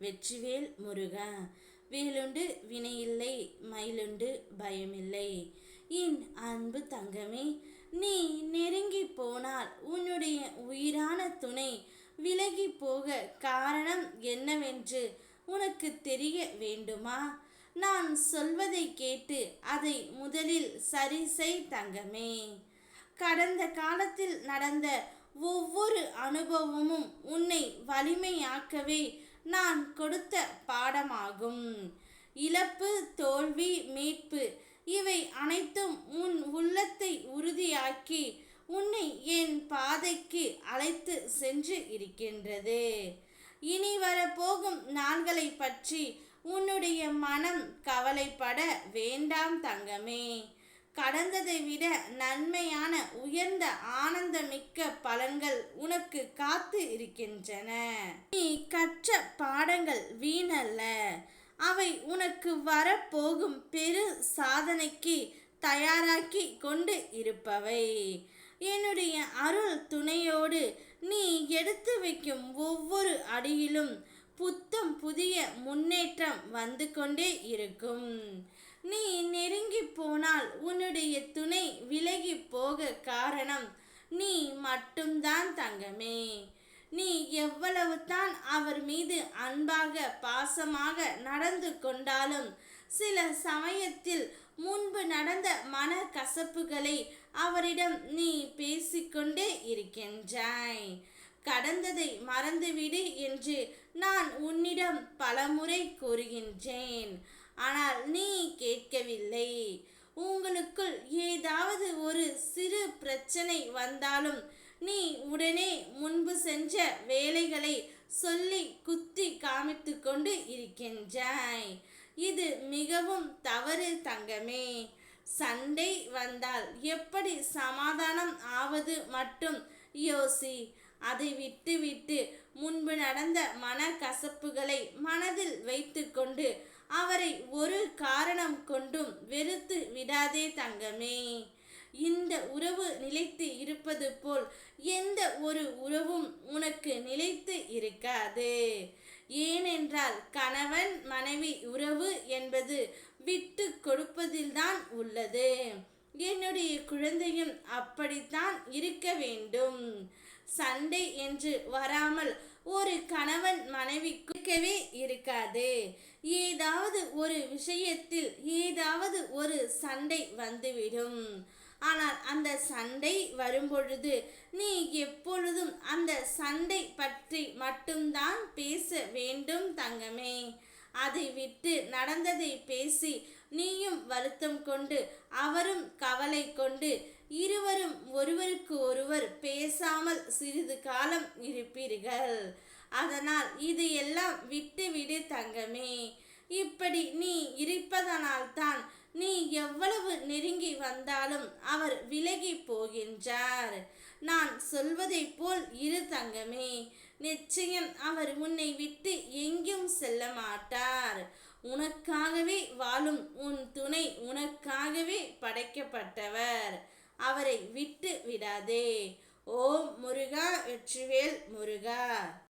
வெற்றிவேல் முருகா. வேலுண்டு வினையில்லை மயிலுண்டு பயமில்லை. என் அன்பு தங்கமே நீ நெருங்கி போனால் உன்னுடைய உயிரான துணை விலகி போக காரணம் என்னவென்று உனக்கு தெரிய வேண்டுமா? நான் சொல்வதை கேட்டு அதை முதலில் சரி செய் தங்கமே. கடந்த காலத்தில் நடந்த ஒவ்வொரு அனுபவமும் உன்னை வலிமையாக்கவே நான் கொடுத்த பாடமாகும். இழப்பு தோல்வி மீட்பு இவை அனைத்தும் உன் உள்ளத்தை உறுதியாக்கி உன்னை என் பாதைக்கு அழைத்து சென்று இருக்கின்றது. இனி வரப்போகும் நாள்களை பற்றி உன்னுடைய மனம் கவலைப்பட வேண்டாம் தங்கமே. கடந்ததை விட நன்மையான உயர்ந்த ஆனந்தமிக்க பலன்கள் உனக்கு காத்து இருக்கின்றன. நீ கற்ற பாடங்கள் வீணல்ல. அவை உனக்கு வரப்போகும் பெரு சாதனைக்கு தயாராக்கி கொண்டு இருப்பவை. என்னுடைய அருள் துணையோடு நீ எடுத்து வைக்கும் ஒவ்வொரு அடியிலும் புத்தம் புதிய முன்னேற்றம் வந்து கொண்டே இருக்கும். நீ நெருங்கி போனால் உன்னுடைய துணை விலகி போக காரணம் நீ மட்டும்தான் தங்கமே. நீ எவ்வளவு தான் அவர் மீது அன்பாக பாசமாக நடந்து கொண்டாலும் சில சமயத்தில் முன்பு நடந்த மன கசப்புகளை அவரிடம் நீ பேசிக்கொண்டே இருக்கின்றாய். கடந்ததை மறந்துவிடு என்று நான் உன்னிடம் பலமுறை கூறுகின்றேன். ஆனால் நீ கேட்கவில்லை. உங்களுக்குள் ஏதாவது ஒரு சிறு பிரச்சனை வந்தாலும் நீ உடனே முன்பு செஞ்ச வேலைகளை சொல்லி குத்தி காமித்து கொண்டு இருக்கின்றாய். இது மிகவும் தவறு தங்கமே. சண்டை வந்தால் எப்படி சமாதானம் ஆவது மட்டும்? யோசி. அதை விட்டுவிட்டு முன்பு நடந்த மன கசப்புகளை மனதில் வைத்துக்கொண்டு அவரை ஒரு காரணம் கொண்டும் வெறுத்து விடாதே தங்கமே. இந்த உறவு நிலைத்து இருப்பது போல் எந்த ஒரு உறவும் உனக்கு நிலைத்து இருக்காது. ஏனென்றால் கணவன் மனைவி உறவு என்பது விட்டு கொடுப்பதில்தான் உள்ளது. என்னுடைய குழந்தையும் அப்படித்தான் இருக்க வேண்டும். சண்டை என்று வராமல் ஒரு கணவன் மனைவிக்கவே இருக்காது. ஏதாவது ஒரு விஷயத்தில் ஏதாவது ஒரு சண்டை வந்துவிடும். ஆனால் அந்த சண்டை வரும்பொழுது நீ எப்பொழுதும் அந்த சண்டை பற்றி மட்டும்தான் பேச வேண்டும் தங்கமே. அதை விட்டு நடந்ததை பேசி நீயும் வருத்தம் கொண்டு அவரும் கவலை கொண்டு இருவரும் ஒருவருக்கு ஒருவர் பேசாமல் சிறிது காலம் இருப்பீர்கள். அதனால் இது எல்லாம் விட்டு விடு தங்கமே. இப்படி நீ இருப்பதனால்தான் நீ எவ்வளவு நெருங்கி வந்தாலும் அவர் விலகி போகின்றார். நான் சொல்வதைப் போல் இரு தங்கமே. நிச்சயம் அவர் உன்னை விட்டு எங்கும் செல்ல மாட்டார். உனக்காகவே வாழும் உன் துணை உனக்காகவே படைக்கப்பட்டவர். அவரை விட்டு விடாதே. ஓம் முருகா வெற்றிவேல் முருகா.